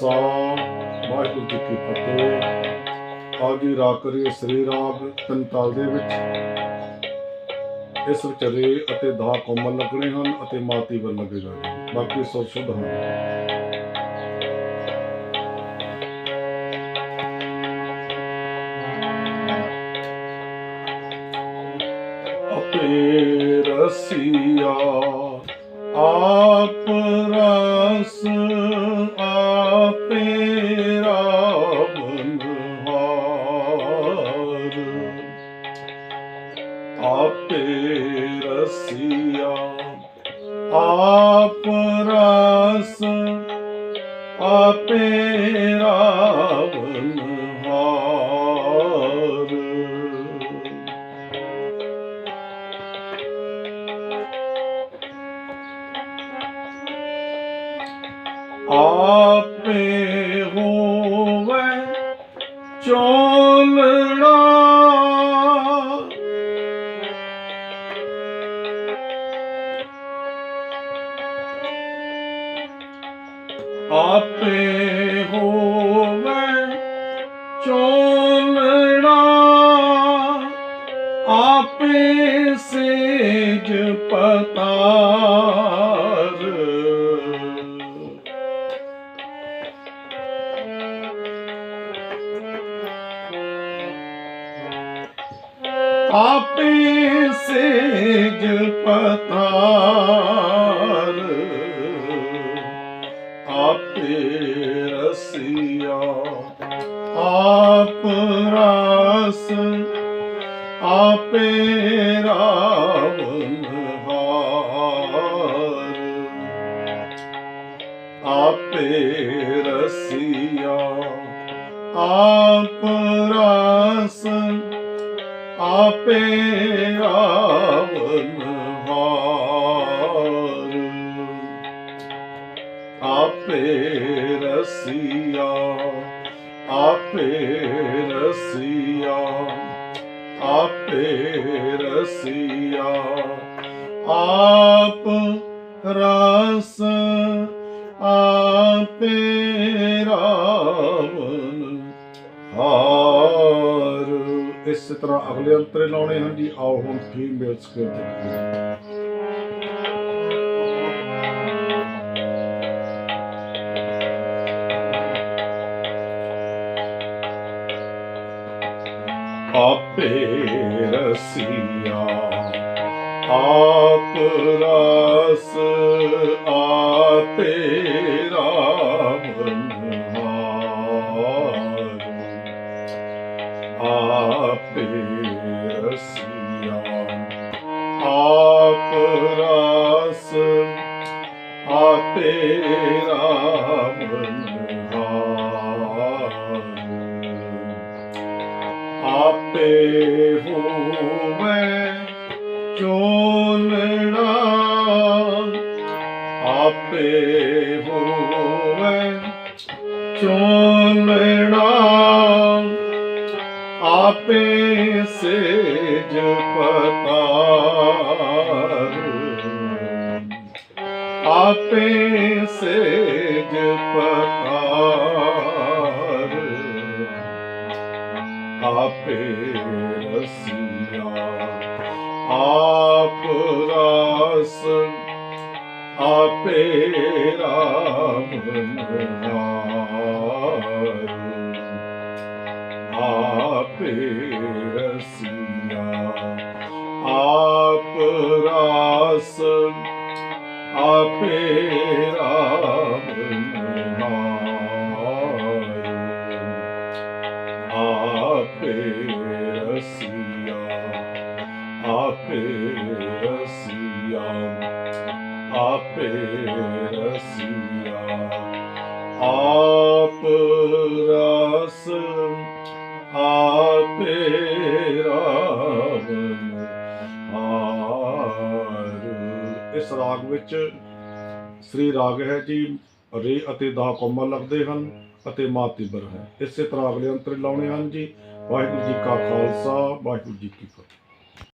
ਖਾਲਸਾ ਵਾਹਿਗੁਰੂ ਜੀ ਕੀ ਫਤਿਹ। ਆਓ ਜੀ ਰਾਗ ਕਰੀਏ ਸ੍ਰੀ ਰਾਗ ਤਿੰਨ ਤਾਲ ਦੇ ਵਿੱਚ। ਇਸ ਵਿੱਚ ਰੇ ਅਤੇ ਧਾ ਕੋਮਲ ਲੱਗਣੇ ਹਨ ਅਤੇ ਮਾਤੀ ਵੱਲ ਲੱਗੇਗਾ ਜੀ। ਬਾਕੀ ਸੁਰ ਸ਼ੁੱਧ ਹਨ। ਆਪੇ ਰਸੀਆ, ਆਪ ਰਸ ਆਪੇ ਰਸੀਆ ਆਪ ਰਸ ਆਪੇ ਰਾਵਨ ਹਾਰ। ਆਪੇ ਹੋਵੇ ਚੋਲਣਾ ਆਪੇ ਹੋਵੇ ਚੋਲਣਾ ਆਪੇ ਸੇਜ ਪਤਾਰ ਆਪੇ ਸੇਜ ਪਤਾਰ ਰਸ ਆਪੇ ਰਾਵਨ ਹਾਰ। ਆਪੇ ਰਸੀਆ, ਆਪ ਰਸ, ਆਪੇ ਰਾਵਨ ਹਾਰ। ਆਪੇ ਰਸੀਆ ਆਪੇ ਰਸੀਆ। ਆਪੇ ਰਸੀਆ। ਆਪ ਰਸ, ਆਪੇ ਰਾਵਨ ਹਾਰ। ਇਸ ਤਰ੍ਹਾਂ ਅਗਲੇ ਅੰਤਰੇ ਲਾਉਣੇ ਹਨ ਜੀ। ਆਓ ਹੁਣ ਫੀਮੇਲ ਸਕੇਲ ਦੇਖੀਏ ਆਪੇ ਰਸੀਆ ਆਪ ਰਸ ਆਪੇ ਰਾਵਨ ਹਾਰ ਆਪੇ ਰਸੀਆ ਆਪ ਰਸ ਆਪੇ ਰਾਵਨ ਹੋਵੇ ਚੋਲਣਾ ਆਪੇ ਹੋਵੇ ਚੋਲਣਾ ਆਪੇ ਸੇਜ ਪਤਾਰ ਆਪੇ ਸੇਜ ਪਤਾਰ ਆਪੇ ਰਸੀਆ ਆਪ ਰਸ ਆਪੇ ਰਾਵਨ ਆਪੇ ਰਸੀਆ, ਆਪ ਰਸ, ਆਪੇ ਰਾਵਨ ਹਾਰ। ਇਸ ਰਾਗ ਵਿੱਚ ਸ੍ਰੀ ਰਾਗ ਹੈ ਜੀ, ਰੇ ਅਤੇ ਦਾ ਕੋਮਲ ਲੱਗਦੇ ਹਨ ਅਤੇ ਮਾ ਤੀਬਰ ਹੈ। ਇਸੇ ਤਰ੍ਹਾਂ ਅਗਲੇ ਅੰਤਰ ਲਾਉਣੇ ਹਨ ਜੀ। ਵਾਹਿਗੁਰੂ ਜੀ ਕਾ ਖਾਲਸਾ, ਵਾਹਿਗੁਰੂ ਜੀ ਕੀ ਫਤਿਹ।